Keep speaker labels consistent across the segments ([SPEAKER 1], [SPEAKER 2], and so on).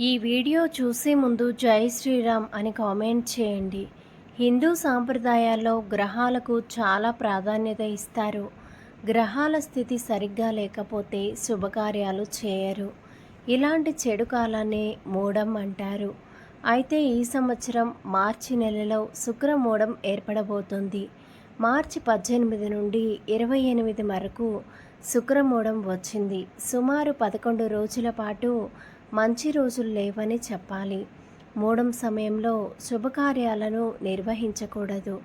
[SPEAKER 1] ఈ వీడియో చూసే ముందు జై శ్రీరామ్ అని కామెంట్ చేయండి. హిందూ సాంప్రదాయాల్లో గ్రహాలకు చాలా ప్రాధాన్యత ఇస్తారు. గ్రహాల స్థితి సరిగ్గా లేకపోతే శుభకార్యాలు చేయరు. ఇలాంటి చెడు కాలాన్ని మూడం అంటారు. అయితే ఈ సంవత్సరం మార్చి నెలలో శుక్రమూఢం ఏర్పడబోతుంది. మార్చి పద్దెనిమిది నుండి ఇరవై ఎనిమిది వరకు శుక్రమూఢం వచ్చింది. సుమారు పదకొండు రోజుల పాటు మంచి రోజులు లేవని చెప్పాలి. మూడం సమయంలో శుభకార్యాలను నిర్వహించకూడదు.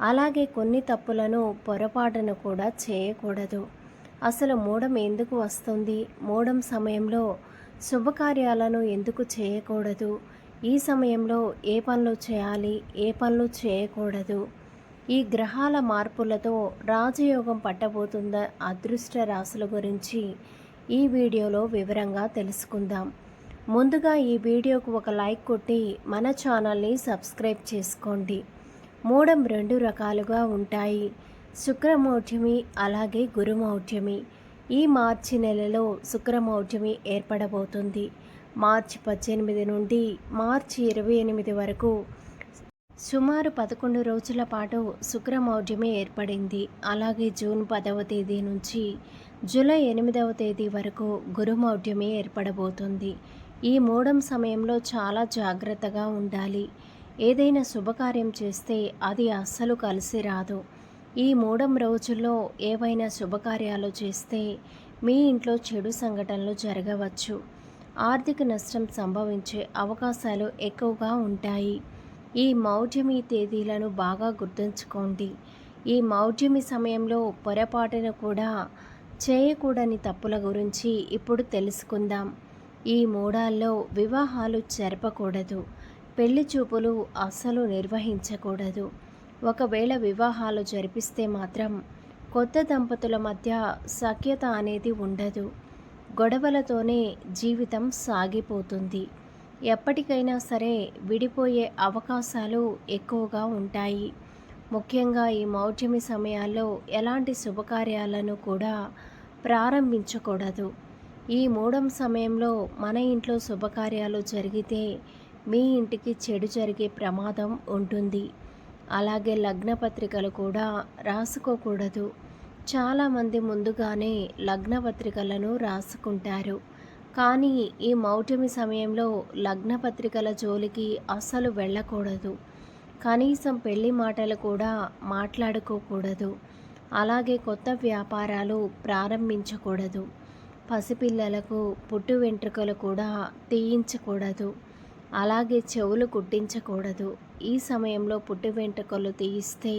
[SPEAKER 1] అలాగే కొన్ని తప్పులను పొరపాటును కూడా చేయకూడదు. అసలు మూడం ఎందుకు వస్తుంది? మూడం సమయంలో శుభకార్యాలను ఎందుకు చేయకూడదు? ఈ సమయంలో ఏ పనులు చేయాలి? ఏ పనులు చేయకూడదు? ఈ గ్రహాల మార్పులతో రాజయోగం పట్టబోతుందా అదృష్ట రాశుల గురించి ఈ వీడియోలో వివరంగా తెలుసుకుందాం. ముందుగా ఈ వీడియోకు ఒక లైక్ కొట్టి మన ఛానల్ని సబ్స్క్రైబ్ చేసుకోండి. మూడం రెండు రకాలుగా ఉంటాయి. శుక్రమౌఢ్యమి అలాగే గురుమౌఢ్యమి ఈ మార్చి నెలలో శుక్రమౌఢ్యమి ఏర్పడబోతుంది. మార్చి పద్దెనిమిది నుండి మార్చి ఇరవై ఎనిమిది వరకు సుమారు పదకొండు రోజుల పాటు శుక్రమౌఢ్యమే ఏర్పడింది. అలాగే జూన్ పదవ తేదీ నుంచి జూలై ఎనిమిదవ తేదీ వరకు గురుమౌఢ్యమే ఏర్పడబోతుంది. ఈ మూడం సమయంలో చాలా జాగ్రత్తగా ఉండాలి. ఏదైనా శుభకార్యం చేస్తే అది అస్సలు కలిసి రాదు. ఈ మూడం రోజుల్లో ఏవైనా శుభకార్యాలు చేస్తే మీ ఇంట్లో చెడు సంఘటనలు జరగవచ్చు. ఆర్థిక నష్టం సంభవించే అవకాశాలు ఎక్కువగా ఉంటాయి. ఈ మౌఢ్యమి తేదీలను బాగా గుర్తుంచుకోండి. ఈ మౌఢ్యమి సమయంలో పొరపాటున కూడా చేయకూడని తప్పుల గురించి ఇప్పుడు తెలుసుకుందాం. ఈ మూడాల్లో వివాహాలు జరపకూడదు. పెళ్ళి చూపులు అస్సలు నిర్వహించకూడదు. ఒకవేళ వివాహాలు జరిపిస్తే మాత్రం కొత్త దంపతుల మధ్య సఖ్యత అనేది ఉండదు. గొడవలతోనే జీవితం సాగిపోతుంది. ఎప్పటికైనా సరే విడిపోయే అవకాశాలు ఎక్కువగా ఉంటాయి. ముఖ్యంగా ఈ మౌఢ్యమి సమయాల్లో ఎలాంటి శుభకార్యాలను కూడా ప్రారంభించకూడదు. ఈ మూడం సమయంలో మన ఇంట్లో శుభకార్యాలు జరిగితే మీ ఇంటికి చెడు జరిగే ప్రమాదం ఉంటుంది. అలాగే లగ్న పత్రికలు కూడా రాసుకోకూడదు. చాలామంది ముందుగానే లగ్న పత్రికలను రాసుకుంటారు. కానీ ఈ మౌఢ్యమి సమయంలో లగ్నపత్రికల జోలికి అస్సలు వెళ్ళకూడదు. కనీసం పెళ్ళి మాటలు కూడా మాట్లాడుకోకూడదు. అలాగే కొత్త వ్యాపారాలు ప్రారంభించకూడదు. పసిపిల్లలకు పుట్టు వెంట్రుకలు కూడా తీయించకూడదు. అలాగే చెవులు కుట్టించకూడదు ఈ సమయంలో పుట్టు వెంట్రుకలు తీయిస్తే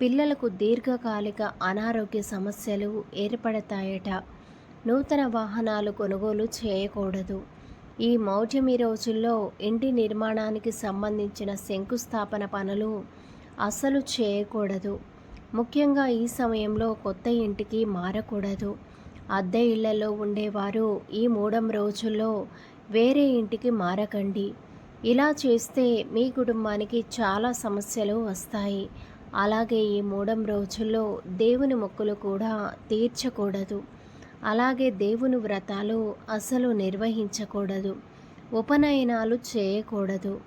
[SPEAKER 1] పిల్లలకు దీర్ఘకాలిక అనారోగ్య సమస్యలు ఏర్పడతాయట. నూతన వాహనాలు కొనుగోలు చేయకూడదు. ఈ మౌఢ్యమి రోజుల్లో ఇంటి నిర్మాణానికి సంబంధించిన శంకుస్థాపన పనులు అస్సలు చేయకూడదు. ముఖ్యంగా ఈ సమయంలో కొత్త ఇంటికి మారకూడదు. అద్దె ఇళ్ళలో ఉండేవారు ఈ మూడం రోజుల్లో వేరే ఇంటికి మారకండి. ఇలా చేస్తే మీ కుటుంబానికి చాలా సమస్యలు వస్తాయి. అలాగే ఈ మూడం రోజుల్లో దేవుని మొక్కులు కూడా తీర్చకూడదు. అలాగే దేవుని వ్రతాలు అసలు నిర్వహించకూడదు. ఉపనయనాలు చేయకూడదు.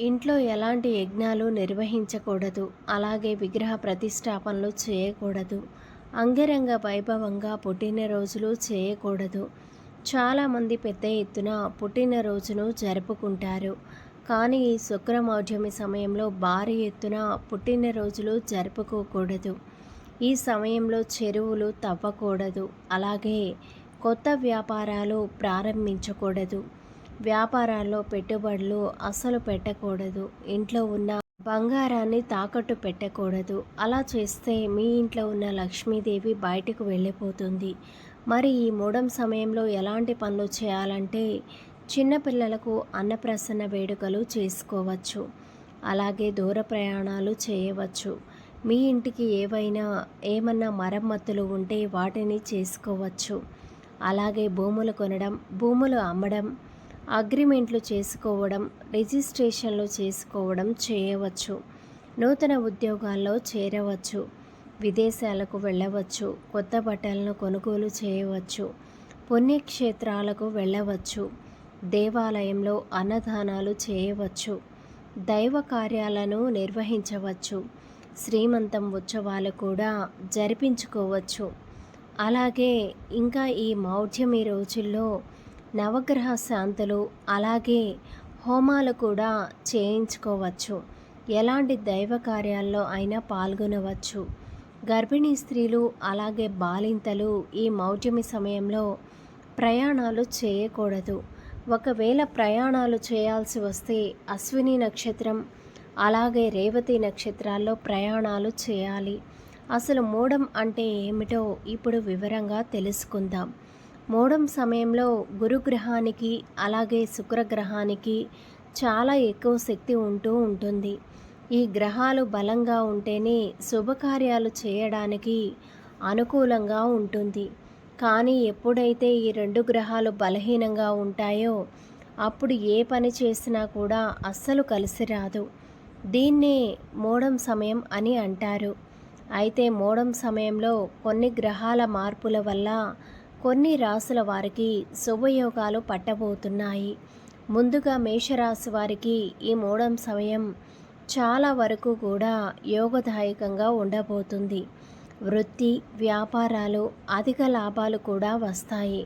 [SPEAKER 1] ఇంట్లో ఎలాంటి యజ్ఞాలు నిర్వహించకూడదు. అలాగే విగ్రహ ప్రతిష్టాపనలు చేయకూడదు. అంగరంగ వైభవంగా పుట్టినరోజులు చేయకూడదు. చాలామంది పెద్ద ఎత్తున పుట్టినరోజును జరుపుకుంటారు. కానీ ఈ శుక్రమౌఢ్యమి సమయంలో భారీ ఎత్తున పుట్టినరోజులు జరుపుకోకూడదు. ఈ సమయంలో చెరువులు తవ్వకూడదు. అలాగే కొత్త వ్యాపారాలు ప్రారంభించకూడదు. వ్యాపారాల్లో పెట్టుబడులు అస్సలు పెట్టకూడదు. ఇంట్లో ఉన్న బంగారాన్ని తాకట్టు పెట్టకూడదు. అలా చేస్తే మీ ఇంట్లో ఉన్న లక్ష్మీదేవి బయటకు వెళ్ళిపోతుంది. మరి ఈ మూడం సమయంలో ఎలాంటి పనులు చేయాలంటే చిన్నపిల్లలకు అన్నప్రసన్న వేడుకలు చేసుకోవచ్చు. అలాగే దూర ప్రయాణాలు చేయవచ్చు. మీ ఇంటికి ఏవైనా ఏమన్నా మరమ్మతులు ఉంటే వాటిని చేసుకోవచ్చు. అలాగే భూములు కొనడం భూములు అమ్మడం అగ్రిమెంట్లు చేసుకోవడం రిజిస్ట్రేషన్లు చేసుకోవడం చేయవచ్చు. నూతన ఉద్యోగాల్లో చేరవచ్చు. విదేశాలకు వెళ్ళవచ్చు. కొత్త బట్టలను కొనుగోలు చేయవచ్చు. పుణ్యక్షేత్రాలకు వెళ్ళవచ్చు. దేవాలయంలో అన్నదానాలు చేయవచ్చు. దైవ కార్యాలను నిర్వహించవచ్చు. శ్రీమంతం ఉత్సవాలు కూడా జరిపించుకోవచ్చు. అలాగే ఇంకా ఈ మౌఢ్యమి రోజుల్లో నవగ్రహ శాంతులు అలాగే హోమాలు కూడా చేయించుకోవచ్చు. ఎలాంటి దైవ కార్యాల్లో అయినా పాల్గొనవచ్చు. గర్భిణీ స్త్రీలు అలాగే బాలింతలు ఈ మౌఢ్యమి సమయంలో ప్రయాణాలు చేయకూడదు. ఒకవేళ ప్రయాణాలు చేయాల్సి వస్తే అశ్విని నక్షత్రం అలాగే రేవతి నక్షత్రాల్లో ప్రయాణాలు చేయాలి. అసలు మూడం అంటే ఏమిటో ఇప్పుడు వివరంగా తెలుసుకుందాం. మూడం సమయంలో గురుగ్రహానికి అలాగే శుక్రగ్రహానికి చాలా ఎక్కువ శక్తి ఉంటూ ఉంటుంది. ఈ గ్రహాలు బలంగా ఉంటేనే శుభకార్యాలు చేయడానికి అనుకూలంగా ఉంటుంది. కానీ ఎప్పుడైతే ఈ రెండు గ్రహాలు బలహీనంగా ఉంటాయో అప్పుడు ఏ పని చేసినా కూడా అస్సలు కలిసి రాదు. దీన్నే మోడం సమయం అని అంటారు. అయితే మోడం సమయంలో కొన్ని గ్రహాల మార్పుల వల్ల కొన్ని రాసుల వారికి శుభయోగాలు పట్టబోతున్నాయి. ముందుగా మేషరాశి వారికి ఈ మోడం సమయం చాలా వరకు కూడా యోగదాయకంగా ఉండబోతుంది. వృత్తి వ్యాపారాలు అధిక లాభాలు కూడా వస్తాయి.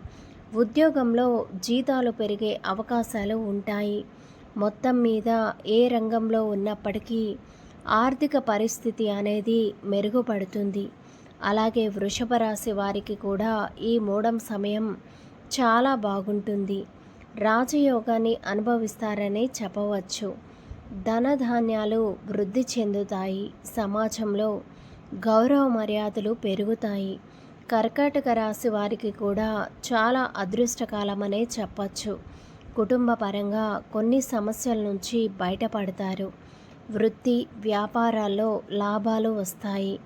[SPEAKER 1] ఉద్యోగంలో జీతాలు పెరిగే అవకాశాలు ఉంటాయి. మొత్తం మీద ఏ రంగంలో ఉన్నప్పటికీ ఆర్థిక పరిస్థితి అనేది మెరుగుపడుతుంది. అలాగే వృషభ రాశి వారికి కూడా ఈ మూడం సమయం చాలా బాగుంటుంది. రాజయోగాన్ని అనుభవిస్తారని చెప్పవచ్చు. ధనధాన్యాలు వృద్ధి చెందుతాయి. సమాజంలో గౌరవ మర్యాదలు పెరుగుతాయి. కర్కాటక రాశి వారికి కూడా చాలా అదృష్టకాలమనే చెప్పచ్చు. కుటుంబ పరంగా కొన్ని సమస్యల నుంచి బయటపడతారు. వృత్తి వ్యాపారాల్లో లాభాలు వస్తాయి.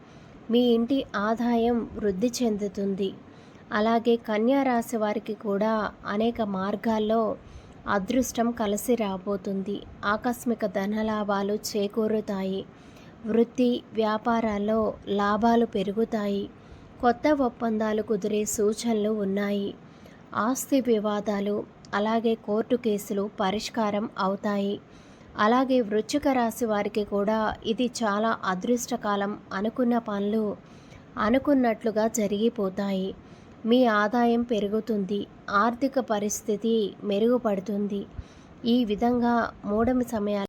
[SPEAKER 1] మీ ఇంటి ఆదాయం వృద్ధి చెందుతుంది. అలాగే కన్యా రాశి వారికి కూడా అనేక మార్గాల్లో అదృష్టం కలిసి రాబోతుంది. ఆకస్మిక ధనలాభాలు చేకూరుతాయి. వృత్తి వ్యాపారాల్లో లాభాలు పెరుగుతాయి. కొత్త ఒప్పందాలు కుదిరే సూచనలు ఉన్నాయి. ఆస్తి వివాదాలు అలాగే కోర్టు కేసులు పరిష్కారం అవుతాయి. అలాగే వృశ్చిక రాశి వారికి కూడా ఇది చాలా అదృష్టకాలం అనుకున్న పనులు అనుకున్నట్లుగా జరిగిపోతాయి. మీ ఆదాయం పెరుగుతుంది ఆర్థిక పరిస్థితి మెరుగుపడుతుంది. ఈ విధంగా మూడమి సమయాలు